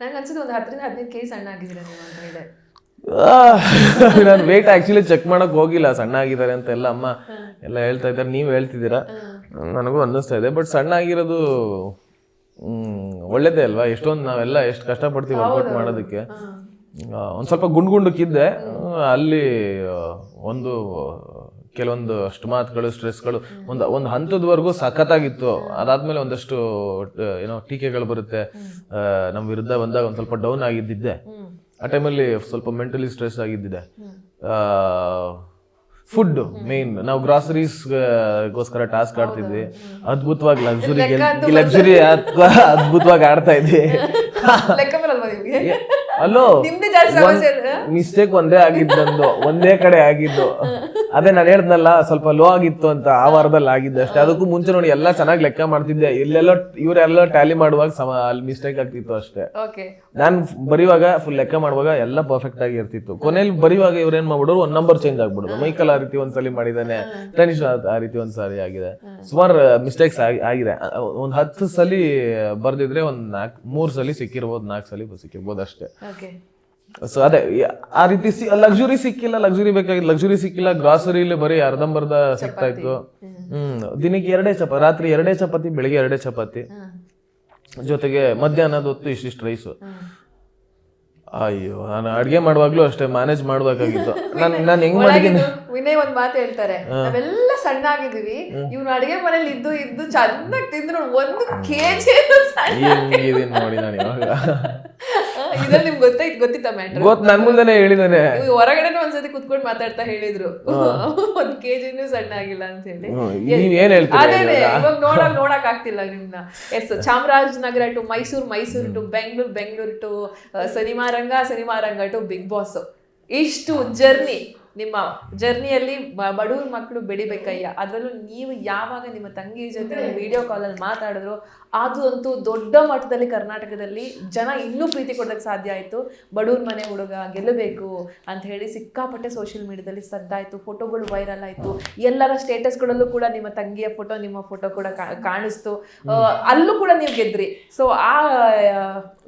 ನಂಗೆ ಅನ್ಸುತ್ತೆ ಒಂದು ಹತ್ತರಿಂದ ಹದಿನೈದು ಕೆ ಸಣ್ಣ ಆಗಿದ್ದೀರಾ ನೀವು ಅಂತ ಹೇಳಿ ನಾನು ವೇಟ್ ಆಕ್ಚುಲಿ ಚೆಕ್ ಮಾಡಕ್ ಹೋಗಿಲ್ಲ ಸಣ್ಣ ಆಗಿದ್ದಾರೆ ಅಂತ ಎಲ್ಲ ಅಮ್ಮ ಎಲ್ಲ ಹೇಳ್ತಾ ಇದ್ದಾರೆ ನೀವು ಹೇಳ್ತಿದ್ದೀರಾ? ನನಗೂ ಅನ್ನಿಸ್ತಾ ಇದೆ ಬಟ್ ಸಣ್ಣ ಆಗಿರೋದು ಒಳ್ಳೇದೇ ಅಲ್ವಾ? ಎಷ್ಟೊಂದು ನಾವೆಲ್ಲ ಎಷ್ಟು ಕಷ್ಟಪಡ್ತೀವಿ ವರ್ಕೌಟ್ ಮಾಡೋದಕ್ಕೆ. ಒಂದು ಸ್ವಲ್ಪ ಗುಂಡು ಗುಂಡಕ್ಕಿದ್ದೆ ಅಲ್ಲಿ ಒಂದು ಕೆಲವೊಂದು ಅಷ್ಟು ಮಾತುಗಳು ಸ್ಟ್ರೆಸ್ಗಳು ಒಂದು ಒಂದು ಹಂತದವರೆಗೂ ಸಖತ್ತಾಗಿತ್ತು. ಅದಾದ್ಮೇಲೆ ಒಂದಷ್ಟು ಏನೋ ಟೀಕೆಗಳು ಬರುತ್ತೆ. ನಮ್ಮ ವಿರುದ್ಧ ಬಂದಾಗ ಒಂದು ಸ್ವಲ್ಪ ಡೌನ್ ಆಗಿದ್ದಿದ್ದೆ. ಆ ಟೈಮಲ್ಲಿ ಸ್ವಲ್ಪ ಮೆಂಟಲಿ ಸ್ಟ್ರೆಸ್ ಆಗಿದ್ದಿದೆ. ಫುಡ್ ಮೇನ್ ನಾವು ಗ್ರಾಸರೀಸ್ ಗೋಸ್ಕರ ಟಾಸ್ಕ್ ಆಡ್ತಿದ್ವಿ. ಅದ್ಭುತವಾಗಿ ಲಕ್ಸುರಿ ಲಕ್ಸುರಿ ಅದ್ಭುತವಾಗಿ ಆಡ್ತಾ ಇದ್ವಿ. ಅಲ್ಲೋ ಮಿಸ್ಟೇಕ್ ಒಂದೇ ಆಗಿದ್ದು ಒಂದೇ ಕಡೆ ಆಗಿದ್ದು. ಅದೇ ನಾನು ಹೇಳ್ದಲ್ಲ ಸ್ವಲ್ಪ ಲೋ ಆಗಿತ್ತು ಅಂತ ಆ ವಾರದಲ್ಲಿ ಆಗಿದ್ದೆ ಅಷ್ಟೇ. ಅದಕ್ಕೂ ಮುಂಚೆ ನೋಡಿ ಎಲ್ಲ ಚೆನ್ನಾಗಿ ಲೆಕ್ಕ ಮಾಡ್ತಿದ್ದೆ. ಇಲ್ಲೆಲ್ಲೋ ಇವರೆಲ್ಲ ಟ್ಯಾಲಿ ಮಾಡುವಾಗ ಸಮ ಅಲ್ಲಿ ಮಿಸ್ಟೇಕ್ ಆಗ್ತಿತ್ತು ಅಷ್ಟೇ. ನಾನು ಬರೆಯುವಾಗ ಫುಲ್ ಲೆಕ್ಕ ಮಾಡುವಾಗ ಎಲ್ಲ ಪರ್ಫೆಕ್ಟ್ ಆಗಿ ಇರ್ತಿತ್ತು. ಕೊನೆಯಲ್ಲಿ ಬರೆಯುವಾಗ ಇವ್ರೇನ್ ಮಾಡ್ಬಿಡೋರು ಒಂದ್ ನಂಬರ್ ಚೇಂಜ್ ಆಗ್ಬಿಡೋದು. ಮೈಕಲ್ ಆ ರೀತಿ ಒಂದ್ಸಲಿ ಮಾಡಿದಾನೆ ತನಿಷ್ ಆ- ರೀತಿ ಒಂದ್ಸಲಿ ಆಗಿದೆ. ಸುಮಾರು ಮಿಸ್ಟೇಕ್ಸ್ ಆಗಿದೆ. ಒಂದ್ ಹತ್ತು ಸಲಿ ಬರ್ದಿದ್ರೆ ಒಂದ್ ನಾಲ್ಕು ಮೂರ್ ಸಲಿ ಸಿಕ್ಕಿರ್ಬೋದು ನಾಲ್ಕು ಸಲಿ ಸಿಕ್ಕಿರ್ಬೋದು ಅಷ್ಟೇ. ಸೊ ಅದೇ ಆ ರೀತಿ ಲಕ್ಸುರಿ ಸಿಕ್ಕಿಲ್ಲ ಲಕ್ಸುರಿ ಬೇಕಾಗಿತ್ತು ಲಕ್ಸುರಿ ಸಿಕ್ಕಿಲ್ಲ ಗ್ರಾಸರಿ ಗ್ರಾಸರಿಲಿ ಬರೀ ಅರ್ಧಂಬರ್ಧ ಸಿಗ್ತಾ ಇತ್ತು. ಹ್ಮ್ ದಿನಕ್ಕೆ ಎರಡೇ ಚಪಾತಿ ರಾತ್ರಿ ಎರಡೇ ಚಪಾತಿ ಬೆಳಿಗ್ಗೆ ಎರಡೇ ಚಪಾತಿ. ಜೊತೆಗೆ ಮಧ್ಯಾಹ್ನದ ಹೊತ್ತು ಇಷ್ಟಿಷ್ಟು ರೈಸು ಅಯ್ಯೋ ನಾನು ಅಡ್ಗೆ ಮಾಡುವಾಗ್ಲೂ ಅಷ್ಟೇ ಮ್ಯಾನೇಜ್ ಮಾಡ್ಬೇಕಾಗಿತ್ತು ನಾನು ನಾನು ಹೆಂಗ್ ಮಾಡಿದ್ದೀನಿ ವಿನಯ್ ಒಂದ್ ಮಾತು ಹೇಳ್ತಾರೆ. ನಾವೆಲ್ಲ ಸಣ್ಣ ಆಗಿದೀವಿ ಇವ್ನು ಅಡಿಗೆ ಮನೇಲಿ ಇದ್ದು ಇದ್ದು ಚೆನ್ನಾಗಿ ತಿಂದ್ರು ಒಂದು ಕೆಜಿ ನೋಡಿ ನಾನು ಇವಾಗ. ಇದ್ರಲ್ಲಿ ನಿಮ್ಗೆ ಗೊತ್ತಾಯ್ತು ಗೊತ್ತಿತ್ತ ಮ್ಯಾಟರ್ ಗೊತ್ತು ನನ್ ಮುಂದೆನೆ ಹೇಳಿದಾನೆ. ಹೊರಗಡೆನೂ ಒಂದ್ಸತಿ ಕುತ್ಕೊಂಡು ಮಾತಾಡ್ತಾ ಹೇಳಿದ್ರು. ಒಂದ್ ಕೆಜಿನೂ ಸಣ್ಣ ಆಗಿಲ್ಲ ಅಂತ ಹೇಳಿ. ನೀವ್ ಏನ್ ಹೇಳ್ತೀರಾ ಇವಾಗ ನೋಡಕ್ ನೋಡಕ್ ಆಗ್ತಿಲ್ಲ ನಿಮ್ನ. Yes Chamarajanagar to Mysuru Mysuru to Bengaluru Bengaluru to ಸಿನಿಮಾರಂಗ ಸಿನಿಮಾರಂಗ ಟು ಬಿಗ್ ಬಾಸ್. ಇಷ್ಟು ಜರ್ನಿ ನಿಮ್ಮ ಜರ್ನಿಯಲ್ಲಿ ಬಡವ್ರ ಮಕ್ಕಳು ಬೆಳಿಬೇಕಯ್ಯ. ಅದರಲ್ಲೂ ನೀವು ಯಾವಾಗ ನಿಮ್ಮ ತಂಗಿ ಜೊತೆ ವಿಡಿಯೋ ಕಾಲಲ್ಲಿ ಮಾತಾಡಿದ್ರು, ಅದು ಅಂತೂ ದೊಡ್ಡ ಮಟ್ಟದಲ್ಲಿ ಕರ್ನಾಟಕದಲ್ಲಿ ಜನ ಇನ್ನೂ ಪ್ರೀತಿ ಕೊಡೋದಕ್ಕೆ ಸಾಧ್ಯ ಆಯಿತು. ಬಡವ್ರ ಮನೆ ಹುಡುಗ ಗೆಲ್ಲಬೇಕು ಅಂತ ಹೇಳಿ ಸಿಕ್ಕಾಪಟ್ಟೆ ಸೋಷಿಯಲ್ ಮೀಡಿಯಾದಲ್ಲಿ ಸದ್ದಾಯಿತು ಫೋಟೋಗಳು ವೈರಲ್ ಆಯಿತು. ಎಲ್ಲರ ಸ್ಟೇಟಸ್ಗಳಲ್ಲೂ ಕೂಡ ನಿಮ್ಮ ತಂಗಿಯ ಫೋಟೋ ನಿಮ್ಮ ಫೋಟೋ ಕೂಡ ಕಾಣಿಸ್ತು. ಅಲ್ಲೂ ಕೂಡ ನೀವು ಗೆದ್ರಿ. ಸೊ ಆ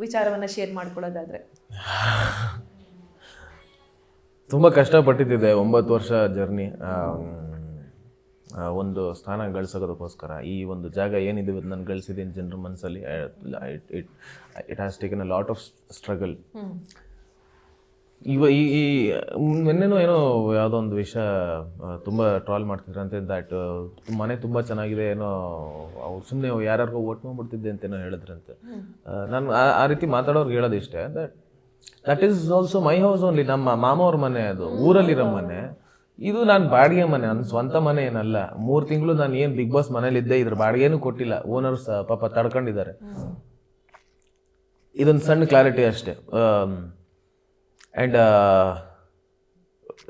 ವಿಚಾರವನ್ನ ಶೇರ್ ಮಾಡ್ಕೊಳ್ಳೋದಾದ್ರೆ. ತುಂಬಾ ಕಷ್ಟಪಟ್ಟಿದ್ದೆ ಒಂಬತ್ತು ವರ್ಷ ಜರ್ನಿ. ಒಂದು ಸ್ಥಾನ ಗಳಿಸೋದಕ್ಕೋಸ್ಕರ. ಈ ಒಂದು ಜಾಗ ಏನಿದೆ ಇವತ್ತು ನಾನು ಗಳಿಸಿದ್ದೀನಿ ಜನರ ಮನಸ್ಸಲ್ಲಿ it it has taken a lot of struggle ಇವ ಈ ಈ ಮೊನ್ನೆನೂ ಏನೋ ಯಾವುದೋ ಒಂದು ವಿಷಯ ತುಂಬ ಟ್ರಾಲ್ ಮಾಡ್ತಿದ್ರಂತೆ ದಟ್ ಮನೆ ತುಂಬ ಚೆನ್ನಾಗಿದೆ ಏನೋ ಅವ್ರು ಸುಮ್ಮನೆ ಯಾರ್ಯಾರಿಗೋ ಓಟ್ ಮಾಡ್ಬಿಡ್ತಿದ್ದೆ ಅಂತೇನೋ ಹೇಳಿದ್ರಂತೆ. ನಾನು ಆ- ಆ ರೀತಿ ಮಾತಾಡೋರ್ಗೆ ಹೇಳೋದು ಇಷ್ಟೇ that that is also my house only ನಮ್ಮ ಮಾಮವ್ರ ಮನೆ ಅದು. ಊರಲ್ಲಿರೋ ಮನೆ. ಇದು ನಾನು ಬಾಡಿಗೆ ಮನೆ. ನನ್ನ ಸ್ವಂತ ಮನೆ ಏನಲ್ಲ. ಮೂರು ತಿಂಗಳು ನಾನು ಏನು ಬಿಗ್ ಬಾಸ್ ಮನೇಲಿದ್ದೆ ಇದ್ರ ಬಾಡಿಗೆನೂ ಕೊಟ್ಟಿಲ್ಲ. ಓನರ್ಸ್ ಪಾಪ ತಡ್ಕೊಂಡಿದ್ದಾರೆ. ಇದೊಂದು ಸಣ್ಣ ಕ್ಲಾರಿಟಿ ಅಷ್ಟೇ. ಆ್ಯಂಡ್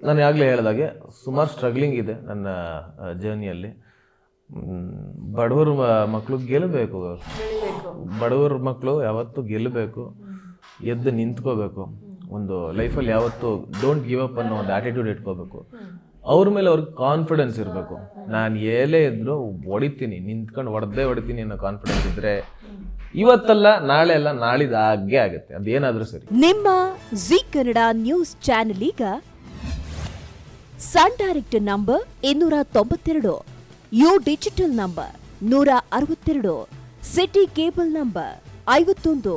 ನಾನು ಆಗಲೇ ಹೇಳಿದಾಗೆ ಸುಮಾರು ಸ್ಟ್ರಗ್ಲಿಂಗ್ ಇದೆ ನನ್ನ ಜರ್ನಿಯಲ್ಲಿ ಬಡವ್ರ ಮಕ್ಕಳು ಗೆಲ್ಲಬೇಕು ಬಡವ್ರ ಮಕ್ಕಳು ಯಾವತ್ತೂ ಗೆಲ್ಲಬೇಕು ಎದ್ದು ನಿಂತ್ಕೋಬೇಕು. ಒಂದು ಲೈಫಲ್ಲಿ ಯಾವತ್ತೂ ಡೋಂಟ್ ಗಿವ್ ಅಪ್ ಅನ್ನೋ ಒಂದು ಆ್ಯಟಿಟ್ಯೂಡ್ ಇಟ್ಕೋಬೇಕು. ಅವ್ರ ಮೇಲೆ ಅವ್ರಿಗೆ ಕಾನ್ಫಿಡೆನ್ಸ್ ಇರಬೇಕು. ನಾನು ಏಲೇ ಇದ್ದರೂ ಹೊಡಿತೀನಿ, ನಿಂತ್ಕೊಂಡು ಹೊಡೆದೇ ಹೊಡಿತೀನಿ ಅನ್ನೋ ಕಾನ್ಫಿಡೆನ್ಸ್ ಇದ್ರೆ ಇವತ್ತಲ್ಲ, ನಾಳೆ ಅಲ್ಲ, ನಾಳಿದ ಹಾಗೆ ಆಗುತ್ತೆ. ಅದೇನಾದರೂ ಸರಿ. ನಿಮ್ಮ ಜಿ ಕನ್ನಡ ನ್ಯೂಸ್ ಚಾನೆಲ್ ಈಗ ಸನ್ ಡೈರೆಕ್ಟ್ ನಂಬರ್ ಇನ್ನೂರ ತೊಂಬತ್ತೆರಡು ಯು ಡಿಜಿಟಲ್ ನಂಬರ್ ನೂರ ಅರವತ್ತೆರಡು ಸಿಟಿ ಕೇಬಲ್ ನಂಬರ್ ಐವತ್ತೊಂದು.